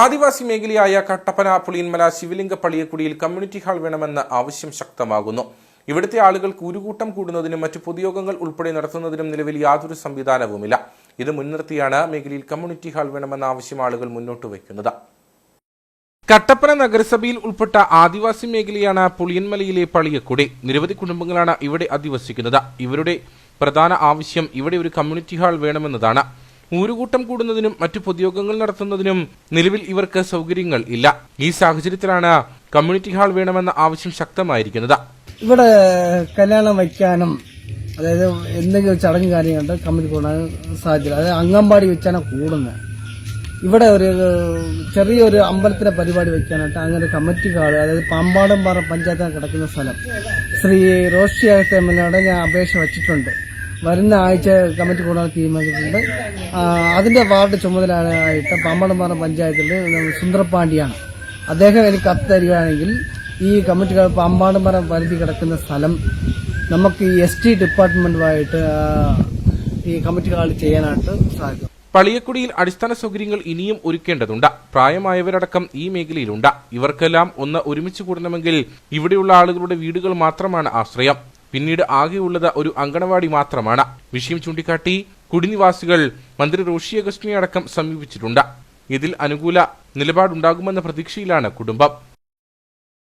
ആദിവാസി മേഖലയായ കട്ടപ്പന പുളിയന്മല ശിവലിംഗ പള്ളിയക്കുടിയിൽ community hall വേണമെന്ന ആവശ്യം ശക്തമാകുന്നു. ഇവിടുത്തെ ആളുകൾക്ക് ഉരുകൂട്ടം കൂടുന്നതിനും മറ്റു പൊതുയോഗങ്ങൾ ഉൾപ്പെടെ നടത്തുന്നതിനും നിലവിൽ യാതൊരു സംവിധാനവുമില്ല. ഇത് മുൻനിർത്തിയാണ് മേഖലയിൽ കമ്മ്യൂണിറ്റി ഹാൾ വേണമെന്ന ആവശ്യം ആളുകൾ മുന്നോട്ട് വയ്ക്കുന്നത്. കട്ടപ്പന നഗരസഭയിൽ ഉൾപ്പെട്ട ആദിവാസി മേഖലയാണ് പുളിയന്മലയിലെ പളിയക്കുടി നിരവധി കുടുംബങ്ങളാണ് ഇവിടെ അധിവസിക്കുന്നത്. ഇവരുടെ പ്രധാന ആവശ്യം ഇവിടെ ഒരു കമ്മ്യൂണിറ്റി ഹാൾ വേണമെന്നതാണ്. ഊരുകൂട്ടം കൂടുന്നതിനും മറ്റു പൊതുയോഗങ്ങൾ നടത്തുന്നതിനും നിലവിൽ ഇവർക്ക് സൗകര്യങ്ങൾ ഇല്ല. ഈ സാഹചര്യത്തിലാണ് കമ്മ്യൂണിറ്റി ഹാൾ വേണമെന്ന ആവശ്യം ശക്തമായിരിക്കുന്നത്. ഇവിടെ കല്യാണം വയ്ക്കാനും അതായത് എന്തെങ്കിലും ചടങ്ങ് കാര്യങ്ങളുണ്ട് കമ്മിറ്റി കൂടാൻ സാധ്യത. അതായത് അംഗൻവാടി വെച്ചാണ് കൂടുന്നത്. ഇവിടെ ഒരു ചെറിയൊരു അമ്പലത്തിലെ പരിപാടി വെക്കാനായിട്ട് അങ്ങനെ കമ്മിറ്റി കാർഡ് അതായത് പാമ്പാടംപാറ പഞ്ചായത്തിന് കിടക്കുന്ന സ്ഥലം. ശ്രീ റോഷി എയുടെ ഞാൻ അപേക്ഷ വച്ചിട്ടുണ്ട്. വരുന്ന ആഴ്ച കമ്മിറ്റി കൂടാൻ തീരുമാനിച്ചിട്ടുണ്ട്. അതിന്റെ വാർഡ് ചുമതലയായിട്ട് പാമ്പാടംപാറ പഞ്ചായത്തിൽ സുന്ദരപാണ്ഡിയാണ് അദ്ദേഹം എനിക്ക് കത്ത് തരികയാണെങ്കിൽ ഈ കമ്മിറ്റി പാമ്പാടുംപറ പരിധി കിടക്കുന്ന സ്ഥലം നമുക്ക് ഈ എസ് ടി ഡിപ്പാർട്ട്മെന്റുമായിട്ട് ഈ കമ്മിറ്റികൾ ചെയ്യാനായിട്ട് സാധിക്കും. പളിയക്കുടിയിൽ അടിസ്ഥാന സൗകര്യങ്ങൾ ഇനിയും ഒരുക്കേണ്ടതുണ്ട്. പ്രായമായവരടക്കം ഈ മേഖലയിലുണ്ട്. ഇവർക്കെല്ലാം ഒന്ന് ഒരുമിച്ച് കൂടണമെങ്കിൽ ഇവിടെയുള്ള ആളുകളുടെ വീടുകൾ മാത്രമാണ് ആശ്രയം. പിന്നീട് ആകെയുള്ളത് ഒരു അങ്കണവാടി മാത്രമാണ്. വിഷയം ചൂണ്ടിക്കാട്ടി കുടിനിവാസികൾ മന്ത്രി റോഷി അഗസ്റ്റിനെ അടക്കം സമീപിച്ചിട്ടുണ്ട്. ഇതിൽ അനുകൂല നിലപാടുണ്ടാകുമെന്ന പ്രതീക്ഷയിലാണ് കുടുംബം.